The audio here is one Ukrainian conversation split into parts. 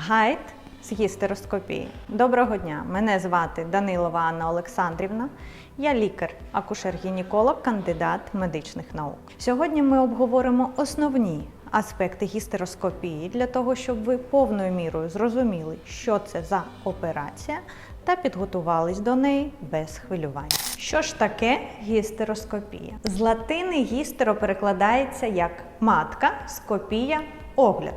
Гайд з гістероскопії. Доброго дня! Мене звати Данилова Анна Олександрівна. Я лікар, акушер-гінеколог, кандидат медичних наук. Сьогодні ми обговоримо основні аспекти гістероскопії для того, щоб ви повною мірою зрозуміли, що це за операція, та підготувались до неї без хвилювань. Що ж таке гістероскопія? З латини гістеро перекладається як матка, скопія, огляд.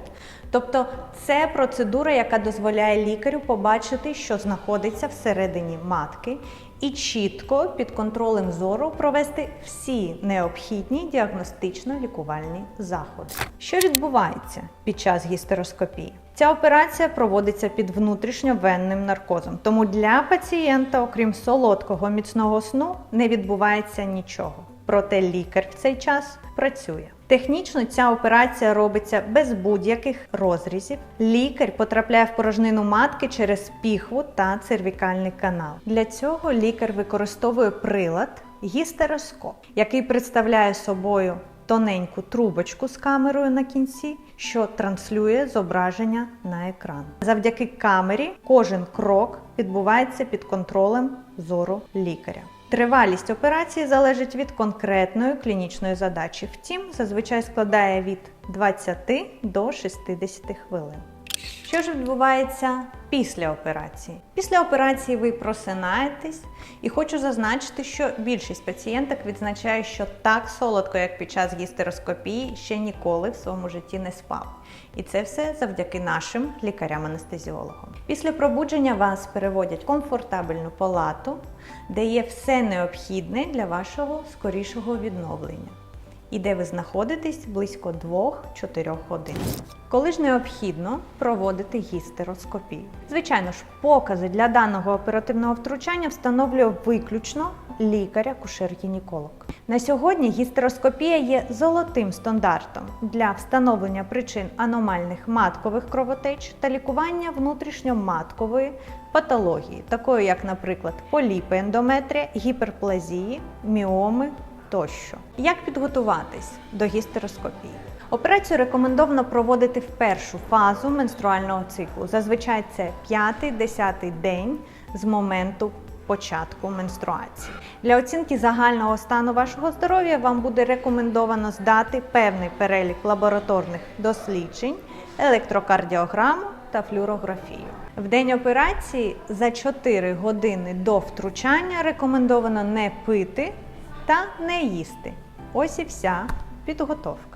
Тобто це процедура, яка дозволяє лікарю побачити, що знаходиться всередині матки, і чітко під контролем зору провести всі необхідні діагностично-лікувальні заходи. Що відбувається під час гістероскопії? Ця операція проводиться під внутрішньовенним наркозом, тому для пацієнта, окрім солодкого міцного сну, не відбувається нічого. Проте лікар в цей час працює. Технічно ця операція робиться без будь-яких розрізів. Лікар потрапляє в порожнину матки через піхву та цервікальний канал. Для цього лікар використовує прилад гістероскоп, який представляє собою тоненьку трубочку з камерою на кінці, що транслює зображення на екран. Завдяки камері кожен крок відбувається під контролем зору лікаря. Тривалість операції залежить від конкретної клінічної задачі. Втім, зазвичай складає від 20 до 60 хвилин. Що ж відбувається після операції? Після операції ви просинаєтесь, і хочу зазначити, що більшість пацієнток відзначає, що так солодко, як під час гістероскопії, ще ніколи в своєму житті не спав. І це все завдяки нашим лікарям-анестезіологам. Після пробудження вас переводять в комфортабельну палату, де є все необхідне для вашого скорішого відновлення і де ви знаходитесь близько 2-4 годин. Коли ж необхідно проводити гістероскопію. Звичайно ж, покази для даного оперативного втручання встановлює виключно лікар-акушер-гінеколог. На сьогодні гістероскопія є золотим стандартом для встановлення причин аномальних маткових кровотеч та лікування внутрішньоматкової патології, такої як, наприклад, поліпи ендометрія, гіперплазії, міоми тощо. Як підготуватись до гістероскопії? Операцію рекомендовано проводити в першу фазу менструального циклу. Зазвичай це 5-10 день з моменту початку менструації. Для оцінки загального стану вашого здоров'я вам буде рекомендовано здати певний перелік лабораторних досліджень, електрокардіограму та флюорографію. В день операції за 4 години до втручання рекомендовано не пити та не їсти. Ось і вся підготовка.